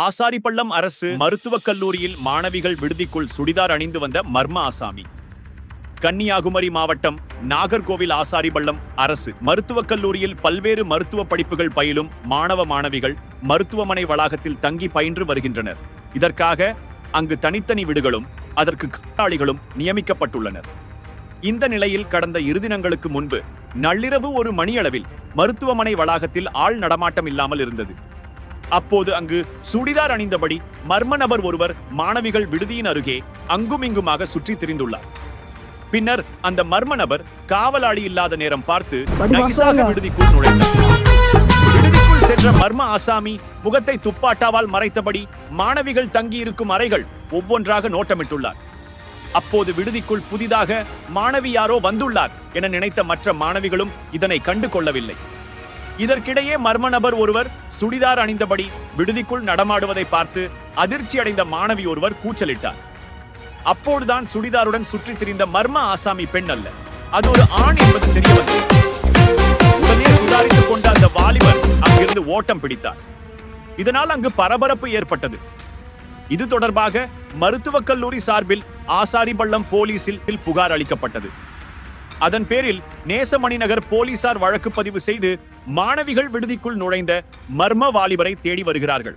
ஆசாரிப்பள்ளம் அரசு மருத்துவக் கல்லூரியில் மாணவிகள் விடுதிக்குள் சுடிதார் அணிந்து வந்த மர்ம ஆசாமி. கன்னியாகுமரி மாவட்டம் நாகர்கோவில் ஆசாரிபள்ளம் அரசு மருத்துவக் கல்லூரியில் பல்வேறு மருத்துவ படிப்புகள் பயிலும் மாணவ மாணவிகள் மருத்துவமனை வளாகத்தில் தங்கி பயின்று வருகின்றனர். இதற்காக அங்கு தனித்தனி விடுகளும் அதற்கு காவலாளிகளும் நியமிக்கப்பட்டுள்ளனர். இந்த நிலையில் கடந்த இரு தினங்களுக்கு முன்பு நள்ளிரவு ஒரு மணியளவில் மருத்துவமனை வளாகத்தில் ஆள் நடமாட்டம் இல்லாமல் இருந்தது. அப்போது அங்கு சுடிதார் அணிந்தபடி மர்ம நபர் ஒருவர் மாணவிகள் விடுதியின் அருகே அங்குமிங்குமாக சுற்றித் திரிந்துள்ளார். பின்னர் அந்த மர்ம நபர் காவலாளி இல்லாத நேரம் பார்த்து நைசாக விடுதிக்குள் நுழைந்தார். விடுதிக்குள் சென்ற மர்ம ஆசாமி முகத்தை துப்பாட்டாவால் மறைத்தபடி மாணவிகள் தங்கியிருக்கும் அறைகள் ஒவ்வொன்றாக நோட்டமிட்டுள்ளார். அப்போது விடுதிக்குள் புதிதாக மாணவி யாரோ வந்துள்ளார் என நினைத்த மற்ற மாணவிகளும் இதனை கண்டு கொள்ளவில்லை இதற்கிடையே மர்ம நபர் ஒருவர் சுடிதார் அணிந்தபடி விடுதிக்குள் நடமாடுவதை பார்த்து அதிர்ச்சி அடைந்த மாணவி ஒருவர் கூச்சலிட்டார். அப்போதுதான் சுடிதாருடன் சுற்றித் திரிந்த மர்ம ஆசாமி பெண் அல்ல. அது ஒரு ஆண் என்பது தெரிய வந்தது உடனே சுதாரித்துக் கொண்ட அந்த வாலிபர் அங்கிருந்து ஓட்டம் பிடித்தார். இதனால் அங்கு பரபரப்பு ஏற்பட்டது. இது தொடர்பாக மருத்துவக் கல்லூரி சார்பில் ஆசாரிபள்ளம் போலீசில் புகார் அளிக்கப்பட்டது. அதன் பேரில் நேசமணி நகர் போலீசார் வழக்கு பதிவு செய்து மாணவிகள் விடுதிக்குள் நுழைந்த மர்ம வாலிபரை தேடி வருகிறார்கள்.